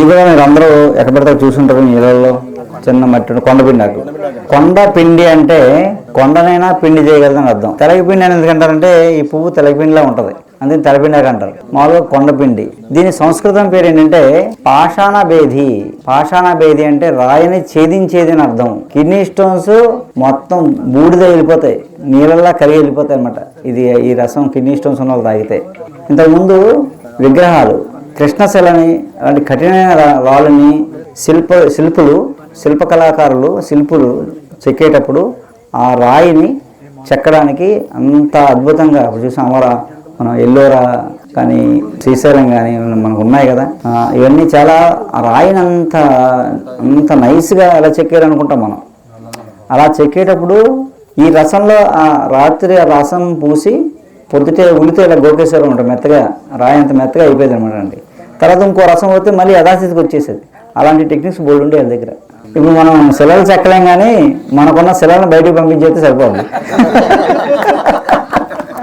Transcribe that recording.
ఇది కూడా మీరు అందరూ ఎక్కడ పెడితే చూసుంటారు నీళ్ళల్లో చిన్న మట్టి కొండ పిండి కొండ పిండి అంటే కొండనైనా పిండి చేయగలదని అర్థం. తెలగపిండి అని ఎందుకంటారంటే ఈ పువ్వు తెలగపిండిలా ఉంటుంది. అందుకని తెలపిండి అంటారు. మామూలుగా కొండపిండి దీని సంస్కృతం పేరు ఏంటంటే పాషాణ భేది పాషాణ భేది అంటే రాయిని ఛేదించేది అని అర్థం. కిడ్నీ స్టోన్స్ మొత్తం బూడిద వెళ్ళిపోతాయి. నీళ్ళల్లా కరిగి వెళ్ళిపోతాయి అనమాట ఇది ఈ రసం కిడ్నీ స్టోన్స్ ఉన్న వాళ్ళు తాగితే. ఇంతకుముందు విగ్రహాలు. కృష్ణశిలని అలాంటి కఠినమైన రా- రాళ్ళని శిల్ప శిల్పులు శిల్ప కళాకారులు శిల్పులు చెక్కేటప్పుడు ఆ రాయిని చెక్కడానికి అంత అద్భుతంగా ఇప్పుడు చూసాం అమర మనం ఎల్లోరా కానీ శ్రీశైలం కానీ మనకు ఉన్నాయి కదా. ఇవన్నీ చాలా ఆ రాయిని అంత అంత నైస్గా ఎలా చెక్కారు అనుకుంటాం మనం. అలా చెక్కేటప్పుడు ఈ రసంలో ఆ రాత్రి ఆ రసం పూసి పొద్దుటే ఉలితే ఇలా గోకేశ్వరం ఉంటాం మెత్తగా రాయి అంత మెత్తగా అయిపోయింది అనమాట అండి. తర్వాత ఇంకో రసం పోతే మళ్ళీ యథాస్థితికి వచ్చేసేది. అలాంటి టెక్నిక్స్ బోల్డ్ ఉండే వాళ్ళ దగ్గర. ఇప్పుడు మనం శిలలు చెక్కలేం కానీ మనకున్న శిలను బయటకు పంపించేస్తే సరిపోదు